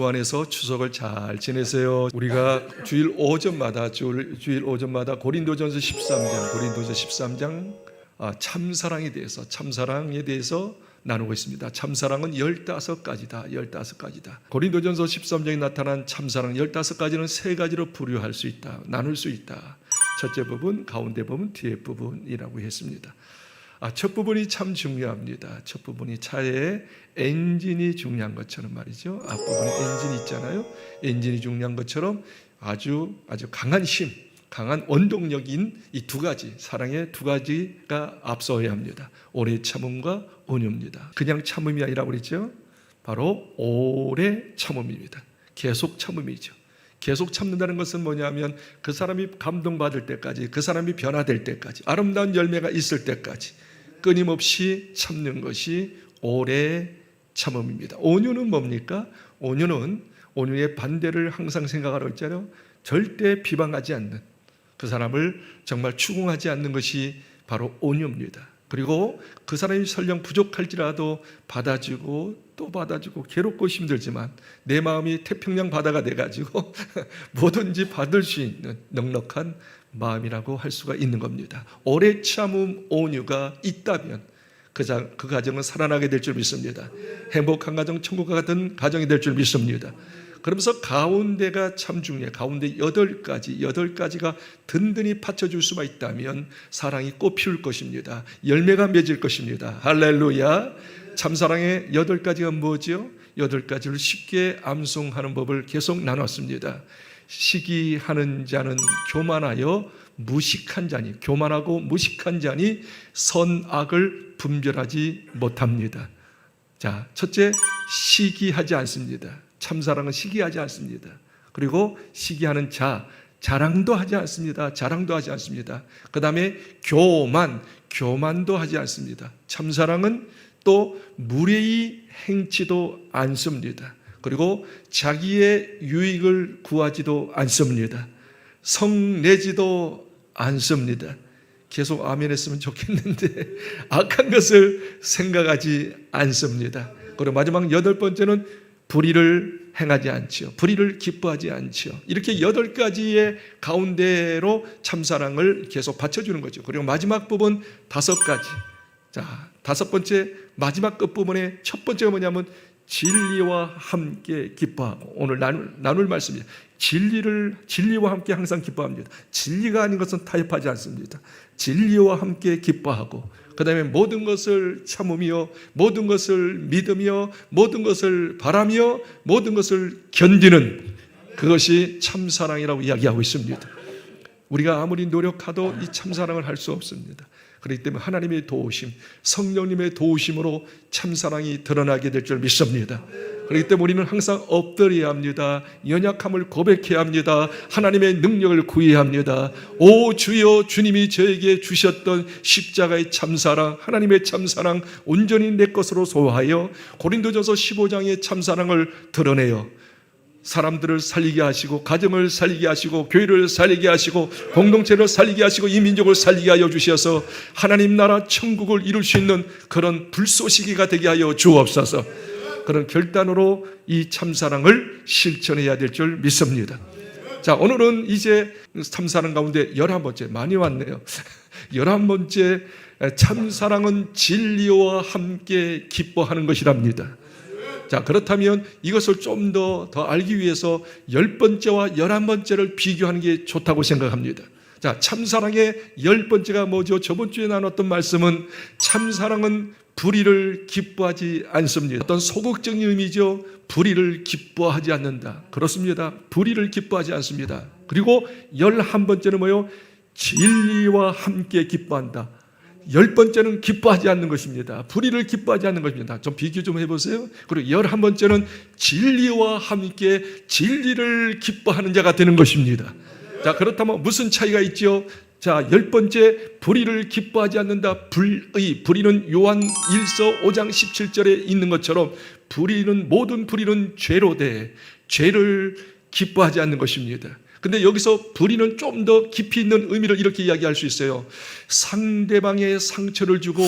주 안에서 추석을 잘 지내세요. 우리가 주일 오전마다 주일, 주일 오전마다 고린도전서 13장, 고린도전서 13장 아, 참사랑에 대해서 참사랑에 대해서 나누고 있습니다. 참사랑은 15가지다. 15가지다. 고린도전서 13장에 나타난 참사랑 15가지는 세 가지로 분류할 수 있다. 나눌 수 있다. 첫째 부분, 가운데 부분, 뒤에 부분이라고 했습니다. 아, 첫 부분이 참 중요합니다. 첫 부분이 차의 엔진이 중요한 것처럼 말이죠. 앞부분에 엔진이 있잖아요. 엔진이 중요한 것처럼 아주 아주 강한 힘, 강한 원동력인 이 두 가지 사랑의 두 가지가 앞서야 합니다. 오래 참음과 온유입니다. 그냥 참음이 아니라 그랬죠. 바로 오래 참음입니다. 계속 참음이죠. 계속 참는다는 것은 뭐냐면 그 사람이 감동받을 때까지 그 사람이 변화될 때까지 아름다운 열매가 있을 때까지 끊임없이 참는 것이 오래 참음입니다. 온유는 뭡니까? 온유는 온유의 반대를 항상 생각하라고 했잖아요. 절대 비방하지 않는 그 사람을 정말 추궁하지 않는 것이 바로 온유입니다. 그리고 그 사람이 설령 부족할지라도 받아주고 또 받아주고 괴롭고 힘들지만 내 마음이 태평양 바다가 돼가지고 뭐든지 받을 수 있는 넉넉한 마음이라고 할 수가 있는 겁니다. 오래 참음 온유가 있다면 그, 자, 그 가정은 살아나게 될 줄 믿습니다. 행복한 가정, 천국과 같은 가정이 될 줄 믿습니다. 그러면서 가운데가 참 중요해요. 가운데 여덟 가지, 여덟 가지가 든든히 받쳐줄 수만 있다면 사랑이 꽃 피울 것입니다. 열매가 맺을 것입니다. 할렐루야. 참사랑의 여덟 가지가 뭐지요? 여덟 가지를 쉽게 암송하는 법을 계속 나눴습니다. 시기하는 자는 교만하여 무식한 자니 교만하고 무식한 자니 선악을 분별하지 못합니다. 자, 첫째 시기하지 않습니다. 참사랑은 시기하지 않습니다. 그리고 시기하는 자 자랑도 하지 않습니다. 자랑도 하지 않습니다. 그다음에 교만 교만도 하지 않습니다. 참사랑은 또 무례히 행치도 않습니다. 그리고 자기의 유익을 구하지도 않습니다. 성내지도 않습니다. 계속 아멘 했으면 좋겠는데 악한 것을 생각하지 않습니다. 그리고 마지막 여덟 번째는 불의를 행하지 않지요. 불의를 기뻐하지 않지요. 이렇게 여덟 가지의 가운데로 참사랑을 계속 받쳐주는 거죠. 그리고 마지막 부분 다섯 가지. 자, 다섯 번째 마지막 끝 부분의 첫 번째가 뭐냐면 진리와 함께 기뻐하고 오늘 나눌, 나눌 말씀입니다. 진리를 진리와 함께 항상 기뻐합니다. 진리가 아닌 것은 타협하지 않습니다. 진리와 함께 기뻐하고 그다음에 모든 것을 참으며 모든 것을 믿으며 모든 것을 바라며 모든 것을 견디는 그것이 참 사랑이라고 이야기하고 있습니다. 우리가 아무리 노력하도 이 참 사랑을 할 수 없습니다. 그렇기 때문에 하나님의 도우심, 성령님의 도우심으로 참사랑이 드러나게 될 줄 믿습니다. 그렇기 때문에 우리는 항상 엎드려야 합니다. 연약함을 고백해야 합니다. 하나님의 능력을 구해야 합니다. 오 주여 주님이 저에게 주셨던 십자가의 참사랑, 하나님의 참사랑 온전히 내 것으로 소화하여 고린도전서 15장의 참사랑을 드러내요. 사람들을 살리게 하시고 가정을 살리게 하시고 교회를 살리게 하시고 공동체를 살리게 하시고 이 민족을 살리게 하여 주셔서 하나님 나라 천국을 이룰 수 있는 그런 불쏘시기가 되게 하여 주옵소서. 그런 결단으로 이 참사랑을 실천해야 될 줄 믿습니다. 자, 오늘은 이제 참사랑 가운데 열한 번째 많이 왔네요. 열한 번째 참사랑은 진리와 함께 기뻐하는 것이랍니다. 자, 그렇다면 이것을 좀 더 더 알기 위해서 열 번째와 열한 번째를 비교하는 게 좋다고 생각합니다. 자, 참사랑의 열 번째가 뭐죠? 저번 주에 나눴던 말씀은 참사랑은 불의를 기뻐하지 않습니다. 어떤 소극적인 의미죠. 불의를 기뻐하지 않는다. 그렇습니다. 불의를 기뻐하지 않습니다. 그리고 열한 번째는 뭐요? 진리와 함께 기뻐한다. 열 번째는 기뻐하지 않는 것입니다. 불의를 기뻐하지 않는 것입니다. 좀 비교 좀 해보세요. 그리고 열한 번째는 진리와 함께 진리를 기뻐하는 자가 되는 것입니다. 자, 그렇다면 무슨 차이가 있죠? 자, 열 번째, 불의를 기뻐하지 않는다. 불의, 불의는 요한 1서 5장 17절에 있는 것처럼 불의는, 모든 불의는 죄로 돼. 죄를 기뻐하지 않는 것입니다. 근데 여기서 불의는 좀 더 깊이 있는 의미를 이렇게 이야기할 수 있어요. 상대방의 상처를 주고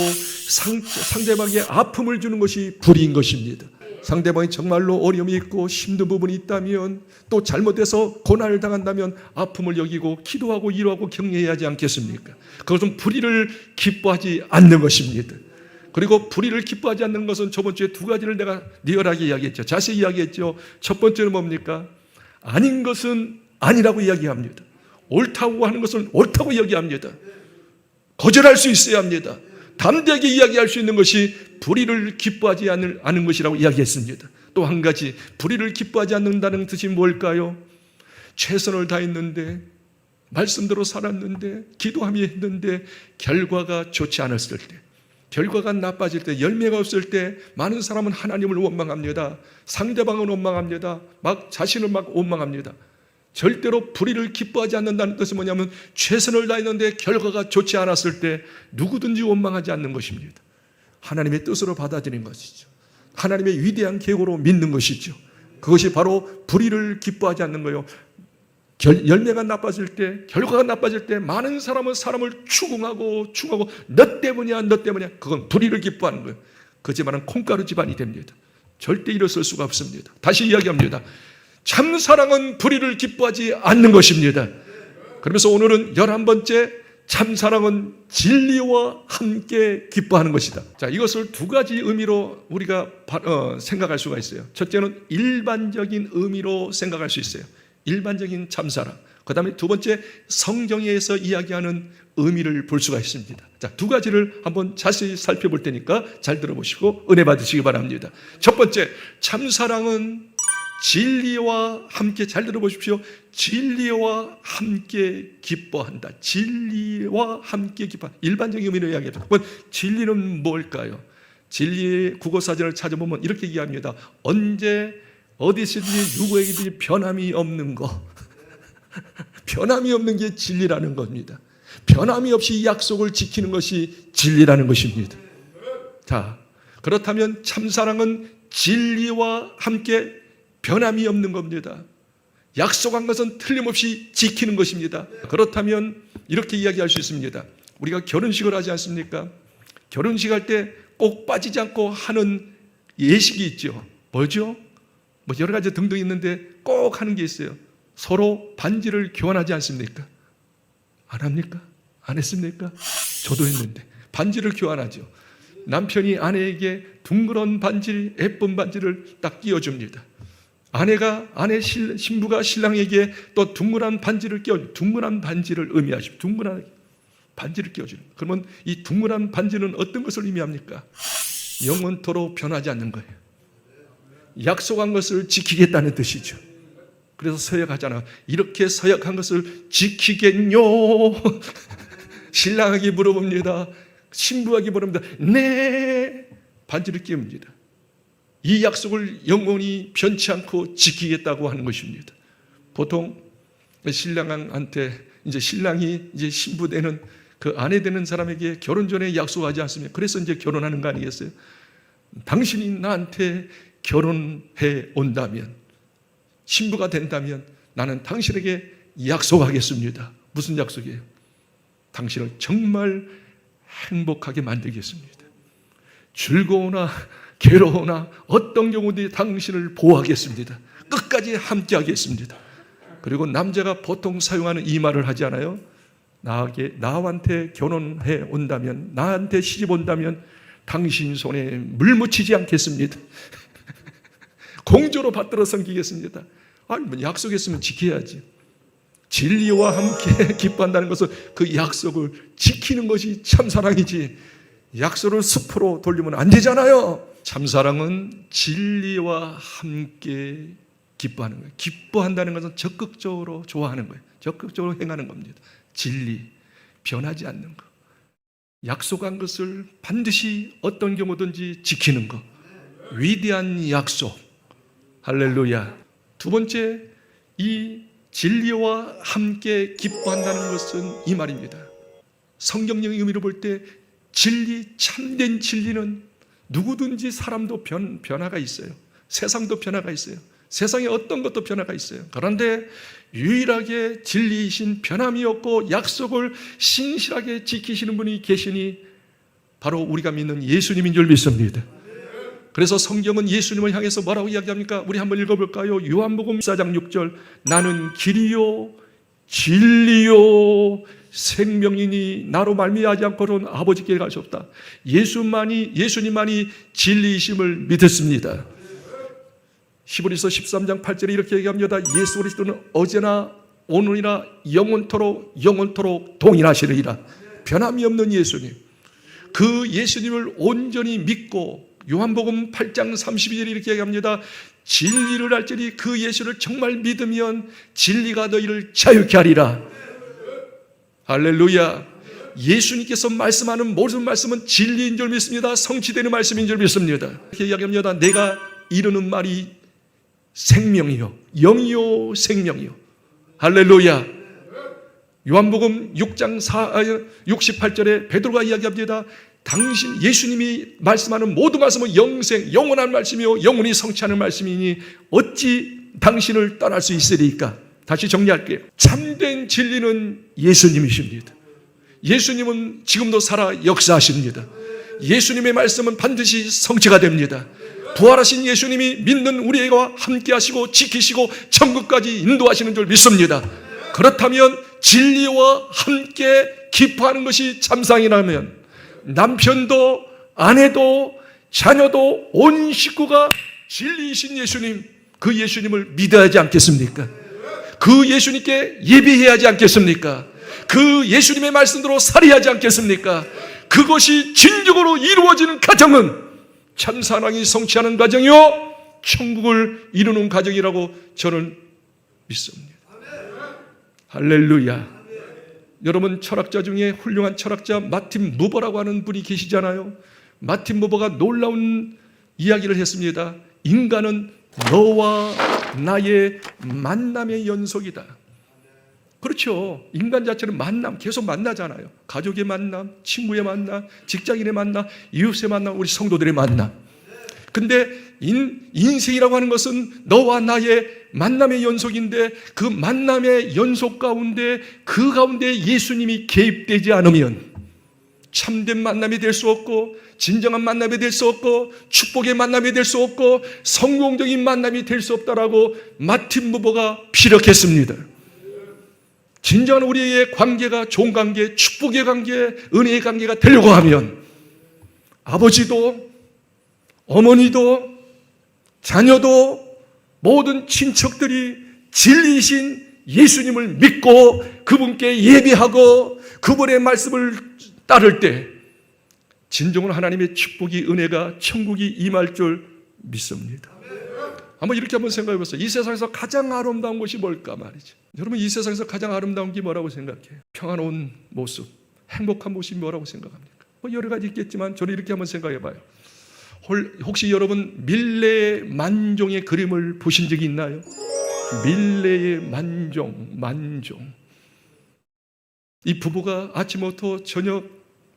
상, 상대방의 아픔을 주는 것이 불의인 것입니다. 상대방이 정말로 어려움이 있고 힘든 부분이 있다면 또 잘못해서 고난을 당한다면 아픔을 여기고 기도하고 위로하고 격려해야 하지 않겠습니까? 그것은 불의를 기뻐하지 않는 것입니다. 그리고 불의를 기뻐하지 않는 것은 저번 주에 두 가지를 내가 리얼하게 이야기했죠. 자세히 이야기했죠. 첫 번째는 뭡니까? 아닌 것은 아니라고 이야기합니다. 옳다고 하는 것은 옳다고 이야기합니다. 거절할 수 있어야 합니다. 담대하게 이야기할 수 있는 것이 불의를 기뻐하지 않은 것이라고 이야기했습니다. 또 한 가지, 불의를 기뻐하지 않는다는 뜻이 뭘까요? 최선을 다했는데, 말씀대로 살았는데, 기도하며 했는데, 결과가 좋지 않았을 때, 결과가 나빠질 때, 열매가 없을 때, 많은 사람은 하나님을 원망합니다. 상대방은 원망합니다. 막 자신을 막 원망합니다. 절대로 불의를 기뻐하지 않는다는 뜻은 뭐냐면 최선을 다했는데 결과가 좋지 않았을 때 누구든지 원망하지 않는 것입니다. 하나님의 뜻으로 받아들인 것이죠. 하나님의 위대한 계획으로 믿는 것이죠. 그것이 바로 불의를 기뻐하지 않는 거예요. 결, 열매가 나빠질 때, 결과가 나빠질 때 많은 사람은 사람을 추궁하고 추궁하고 너 때문이야, 너 때문이야. 그건 불의를 기뻐하는 거예요. 그 집안은 콩가루 집안이 됩니다. 절대 일어설 수가 없습니다. 다시 이야기합니다. 참 사랑은 불의를 기뻐하지 않는 것입니다. 그러면서 오늘은 열한 번째 참 사랑은 진리와 함께 기뻐하는 것이다. 자, 이것을 두 가지 의미로 우리가 바- 어, 생각할 수가 있어요. 첫째는 일반적인 의미로 생각할 수 있어요. 일반적인 참 사랑. 그 다음에 두 번째 성경에서 이야기하는 의미를 볼 수가 있습니다. 자, 두 가지를 한번 자세히 살펴볼 테니까 잘 들어보시고 은혜 받으시기 바랍니다. 첫 번째, 참사랑은 진리와 함께 잘 들어보십시오. 진리와 함께 기뻐한다. 진리와 함께 기뻐. 일반적인 의미로 이야기합니다. 그럼 진리는 뭘까요? 진리의 국어 사전을 찾아보면 이렇게 얘기합니다. 언제 어디서든지 누구에게든지 변함이 없는 거. 변함이 없는 게 진리라는 겁니다. 변함이 없이 약속을 지키는 것이 진리라는 것입니다. 자, 그렇다면 참사랑은 진리와 함께 변함이 없는 겁니다. 약속한 것은 틀림없이 지키는 것입니다. 그렇다면 이렇게 이야기할 수 있습니다. 우리가 결혼식을 하지 않습니까? 결혼식 할 때 꼭 빠지지 않고 하는 예식이 있죠. 뭐죠? 뭐 여러 가지 등등 있는데 꼭 하는 게 있어요. 서로 반지를 교환하지 않습니까? 안 합니까? 안 했습니까? 저도 했는데 반지를 교환하죠. 남편이 아내에게 둥그런 반지, 예쁜 반지를 딱 끼워줍니다. 아내가 아내 실- 신부가 신랑에게 또 둥그란 반지를 끼워 둥그란 반지를 의미하십니다. 둥그란 반지를 끼워주는. 그러면 이 둥그란 반지는 어떤 것을 의미합니까? 영원토록 변하지 않는 거예요. 약속한 것을 지키겠다는 뜻이죠. 그래서 서약하잖아. 이렇게 서약한 것을 지키겠뇨? 신랑에게 물어봅니다. 신부에게 물어봅니다. 네. 반지를 끼웁니다. 이 약속을 영원히 변치 않고 지키겠다고 하는 것입니다. 보통 신랑한테 이제 신랑이 이제 신부 되는 그 아내 되는 사람에게 결혼 전에 약속하지 않습니까? 그래서 이제 결혼하는 거 아니겠어요? 당신이 나한테 결혼해 온다면 신부가 된다면 나는 당신에게 약속하겠습니다. 무슨 약속이에요? 당신을 정말 행복하게 만들겠습니다. 즐거우나 괴로우나 어떤 경우든 당신을 보호하겠습니다. 끝까지 함께 하겠습니다. 그리고 남자가 보통 사용하는 이 말을 하지 않아요? 나에게 나한테 결혼해 온다면 나한테 시집 온다면 당신 손에 물 묻히지 않겠습니다. 공조로 받들어 섬기겠습니다. 아니 뭐 약속했으면 지켜야지. 진리와 함께 기뻐한다는 것은 그 약속을 지키는 것이 참 사랑이지. 약속을 숲으로 돌리면 안 되잖아요. 참사랑은 진리와 함께 기뻐하는 거예요. 기뻐한다는 것은 적극적으로 좋아하는 거예요. 적극적으로 행하는 겁니다. 진리, 변하지 않는 것. 약속한 것을 반드시 어떤 경우든지 지키는 것. 위대한 약속. 할렐루야. 두 번째, 이 진리와 함께 기뻐한다는 것은 이 말입니다. 성경적 의미로 볼 때 진리, 참된 진리는 누구든지 사람도 변, 변화가 있어요. 세상도 변화가 있어요. 세상에 어떤 것도 변화가 있어요. 그런데 유일하게 진리이신 변함이 없고 약속을 신실하게 지키시는 분이 계시니 바로 우리가 믿는 예수님인 줄 믿습니다. 그래서 성경은 예수님을 향해서 뭐라고 이야기합니까? 우리 한번 읽어볼까요? 요한복음 4장 6절 나는 길이요 진리요 생명이니 나로 말미암지 않고는 아버지께 갈 수 없다. 예수만이 예수님만이 진리이심을 믿었습니다. 히브리서 13장 8절에 이렇게 얘기합니다. 예수 그리스도는 어제나 오늘이나 영원토록 영원토록 동일하시리라. 변함이 없는 예수님. 그 예수님을 온전히 믿고 요한복음 8장 32절에 이렇게 얘기합니다. 진리를 알지니 그 예수를 정말 믿으면 진리가 너희를 자유케 하리라. 할렐루야. 예수님께서 말씀하는 모든 말씀은 진리인 줄 믿습니다. 성취되는 말씀인 줄 믿습니다. 이렇게 이야기합니다. 내가 이르는 말이 생명이요. 영이요. 생명이요. 할렐루야. 요한복음 6장 4, 68절에 베드로가 이야기합니다. 당신 예수님이 말씀하는 모든 말씀은 영생, 영원한 말씀이요 영원히 성취하는 말씀이니 어찌 당신을 떠날 수 있으리까? 다시 정리할게요. 참된 진리는 예수님이십니다. 예수님은 지금도 살아 역사하십니다. 예수님의 말씀은 반드시 성취가 됩니다. 부활하신 예수님이 믿는 우리와 함께 하시고 지키시고 천국까지 인도하시는 줄 믿습니다. 그렇다면 진리와 함께 기뻐하는 것이 참상이라면 남편도 아내도 자녀도 온 식구가 진리이신 예수님 그 예수님을 믿어야 하지 않겠습니까? 그 예수님께 예배해야 하지 않겠습니까? 그 예수님의 말씀대로 살아야 하지 않겠습니까? 그것이 진정으로 이루어지는 가정은 참 사랑이 성취하는 가정이요 천국을 이루는 가정이라고 저는 믿습니다. 할렐루야. 여러분 철학자 중에 훌륭한 철학자 마틴 무버라고 하는 분이 계시잖아요. 마틴 무버가 놀라운 이야기를 했습니다. 인간은 너와 나의 만남의 연속이다. 그렇죠. 인간 자체는 만남, 계속 만나잖아요. 가족의 만남, 친구의 만남, 직장인의 만남, 이웃의 만남, 우리 성도들의 만남. 근데 인, 인생이라고 하는 것은 너와 나의 만남의 연속인데 그 만남의 연속 가운데 그 가운데 예수님이 개입되지 않으면 참된 만남이 될 수 없고 진정한 만남이 될 수 없고 축복의 만남이 될 수 없고 성공적인 만남이 될 수 없다라고 마틴 무버가 피력했습니다. 진정한 우리의 관계가 좋은 관계, 축복의 관계, 은혜의 관계가 되려고 하면 아버지도 어머니도 자녀도 모든 친척들이 진리이신 예수님을 믿고 그분께 예배하고 그분의 말씀을 따를 때 진정으로 하나님의 축복이 은혜가 천국이 임할 줄 믿습니다. 한번 이렇게 한번 생각해 보세요. 이 세상에서 가장 아름다운 것이 뭘까 말이죠. 여러분 이 세상에서 가장 아름다운 게 뭐라고 생각해요? 평안한 모습, 행복한 모습이 뭐라고 생각합니까? 뭐 여러 가지 있겠지만 저는 이렇게 한번 생각해 봐요. 혹시 여러분 밀레의 만종의 그림을 보신 적이 있나요? 밀레의 만종, 만종. 이 부부가 아침부터 저녁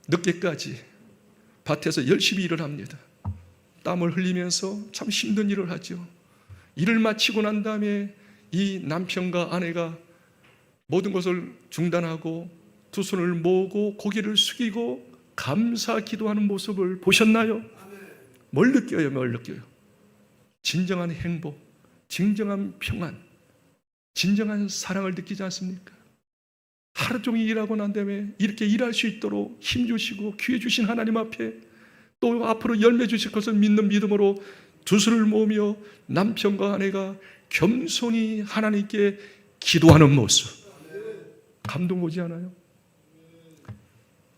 늦게까지 밭에서 열심히 일을 합니다. 땀을 흘리면서 참 힘든 일을 하죠. 일을 마치고 난 다음에 이 남편과 아내가 모든 것을 중단하고 두 손을 모으고 고개를 숙이고 감사 기도하는 모습을 보셨나요? 뭘 느껴요? 뭘 느껴요? 진정한 행복, 진정한 평안, 진정한 사랑을 느끼지 않습니까? 하루 종일 일하고 난 다음에 이렇게 일할 수 있도록 힘 주시고 기회 주신 하나님 앞에 또 앞으로 열매 주실 것을 믿는 믿음으로 두 손을 모으며 남편과 아내가 겸손히 하나님께 기도하는 모습 감동 오지 않아요?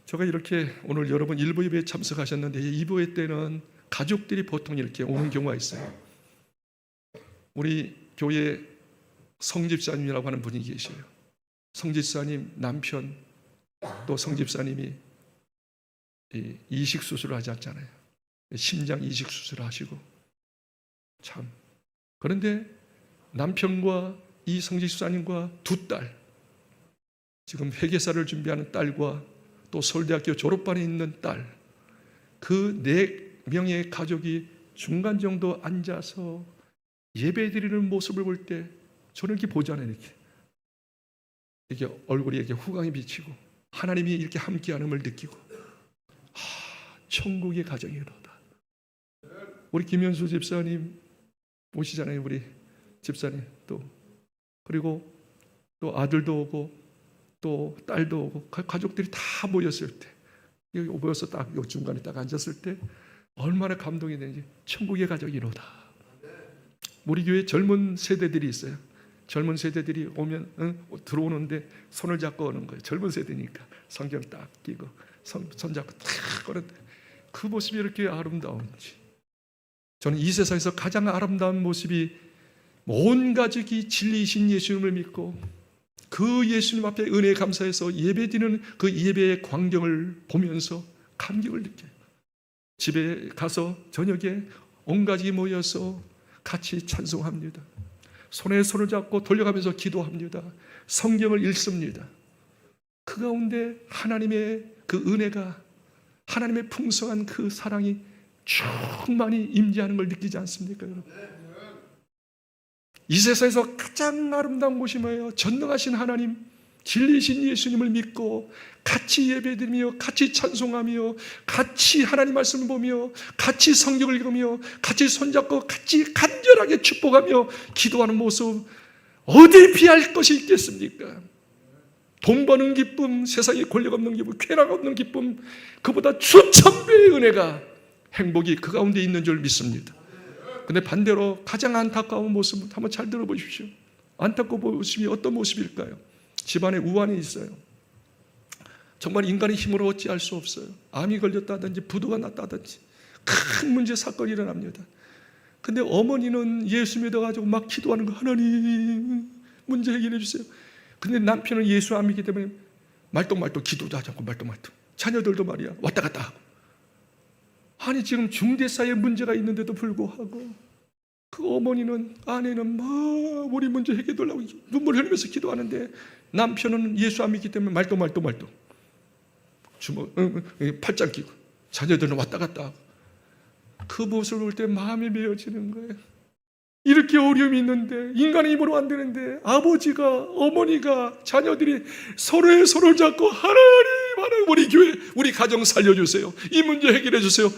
제가 이렇게 오늘 여러분 일부 예배에 참석하셨는데 이부 예 때는 가족들이 보통 이렇게 오는 경우가 있어요. 우리 교회 성집사님이라고 하는 분이 계셔요. 성집사님 남편 또 성집사님이 이식 수술을 하지 않잖아요. 심장 이식 수술을 하시고 참 그런데 남편과 이 성집사님과 두 딸 지금 회계사를 준비하는 딸과 또 서울대학교 졸업반에 있는 딸 그 네 명의 가족이 중간 정도 앉아서 예배 드리는 모습을 볼 때 저는 이렇게 보잖아요 이렇게. 이렇게 얼굴이 이렇게 후광이 비치고 하나님이 이렇게 함께하는걸 느끼고. 하, 천국의 가정이로다. 우리 김현수 집사님 오시잖아요. 우리 집사님 또. 그리고 또 아들도 오고 또 딸도 오고 가- 가족들이 다 모였을 때. 여기 모여서 딱요 중간에 딱 앉았을 때 얼마나 감동이 되는지 천국의 가족이로다. 우리 교회 젊은 세대들이 있어요. 젊은 세대들이 오면 응? 들어오는데 손을 잡고 오는 거예요. 젊은 세대니까 성경 딱 끼고 손, 손 잡고 탁 오는데 그 모습이 이렇게 아름다운지 저는 이 세상에서 가장 아름다운 모습이 온 가족이 진리이신 예수님을 믿고 그 예수님 앞에 은혜에 감사해서 예배드리는 그 예배의 광경을 보면서 감격을 느껴요. 집에 가서 저녁에 온 가족이 모여서 같이 찬송합니다. 손에 손을 잡고 돌려가면서 기도합니다. 성경을 읽습니다. 그 가운데 하나님의 그 은혜가 하나님의 풍성한 그 사랑이 충만히 임재하는 걸 느끼지 않습니까, 여러분? 이 세상에서 가장 아름다운 곳이 뭐예요? 전능하신 하나님, 진리신 예수님을 믿고 같이 예배드리며 같이 찬송하며 같이 하나님 말씀을 보며 같이 성경을 읽으며 같이 손잡고 같이 간절하게 축복하며 기도하는 모습 어디에 비할 것이 있겠습니까? 돈 버는 기쁨, 세상에 권력 없는 기쁨, 쾌락 없는 기쁨, 그보다 수천 배의 은혜가 행복이 그 가운데 있는 줄 믿습니다. 근데 반대로 가장 안타까운 모습 한번 잘 들어보십시오. 안타까운 모습이 어떤 모습일까요? 집안에 우환이 있어요. 정말 인간의 힘으로 어찌할 수 없어요. 암이 걸렸다든지 부도가 났다든지 큰 문제 사건이 일어납니다. 근데 어머니는 예수 믿어가지고 막 기도하는 거 하나님 문제 해결해 주세요. 근데 남편은 예수 안 믿기 때문에 말똥말똥 기도도 하지 않고 말똥말똥 자녀들도 말이야 왔다 갔다 하고 아니 지금 중대사에 문제가 있는데도 불구하고 그 어머니는 아내는 막 우리 문제 해결하려고 눈물 흘리면서 기도하는데 남편은 예수 안 믿기 때문에 말똥 말똥 말똥 주먹 응, 응, 팔짱 끼고 자녀들은 왔다 갔다 하고 그 모습을 볼 때 마음이 메어지는 거예요. 이렇게 어려움이 있는데 인간의 힘으로 안 되는데 아버지가 어머니가 자녀들이 서로의 손을 잡고 하나님 하나님 우리 교회 우리 가정 살려주세요. 이 문제 해결해 주세요.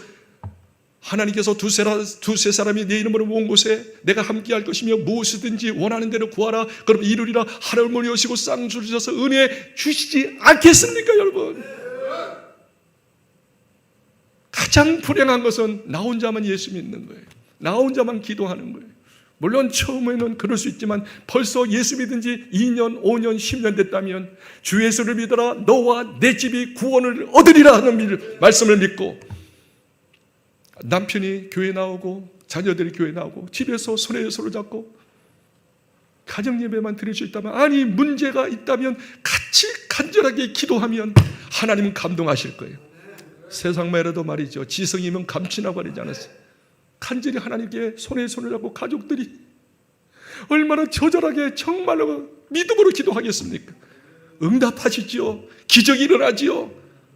하나님께서 두세, 두세 사람이 내 이름으로 모은 곳에 내가 함께 할 것이며 무엇이든지 원하는 대로 구하라. 그럼 이루리라. 하나님을 여시고 쌍수를 주셔서 은혜 주시지 않겠습니까 여러분? 가장 불행한 것은 나 혼자만 예수 믿는 거예요. 나 혼자만 기도하는 거예요. 물론 처음에는 그럴 수 있지만 벌써 예수 믿은 지 2년, 5년, 10년 됐다면 주 예수를 믿어라. 너와 내 집이 구원을 얻으리라 하는 말씀을 믿고 남편이 교회 나오고 자녀들이 교회 나오고 집에서 손에 손을 잡고 가정 예배만 드릴 수 있다면 아니 문제가 있다면 같이 간절하게 기도하면 하나님은 감동하실 거예요. 세상 말에도 말이죠. 지성이면 감치라고 하지 않았어요. 간절히 하나님께 손에 손을 잡고 가족들이 얼마나 처절하게 정말로 믿음으로 기도하겠습니까? 응답하시지요. 기적이 일어나지요.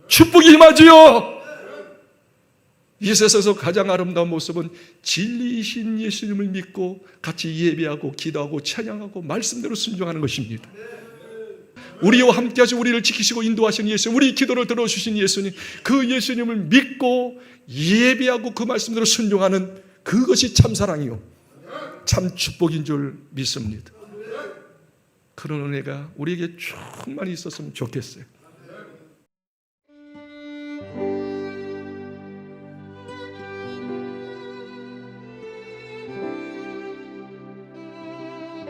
축복이 임하지요. 이 세상에서 가장 아름다운 모습은 진리이신 예수님을 믿고 같이 예배하고 기도하고 찬양하고 말씀대로 순종하는 것입니다. 우리와 함께하시 우리를 지키시고 인도하시는 예수님, 우리 기도를 들어주신 예수님, 그 예수님을 믿고 예배하고 그 말씀대로 순종하는 그것이 참 사랑이요. 참 축복인 줄 믿습니다. 그런 은혜가 우리에게 충만히 있었으면 좋겠어요.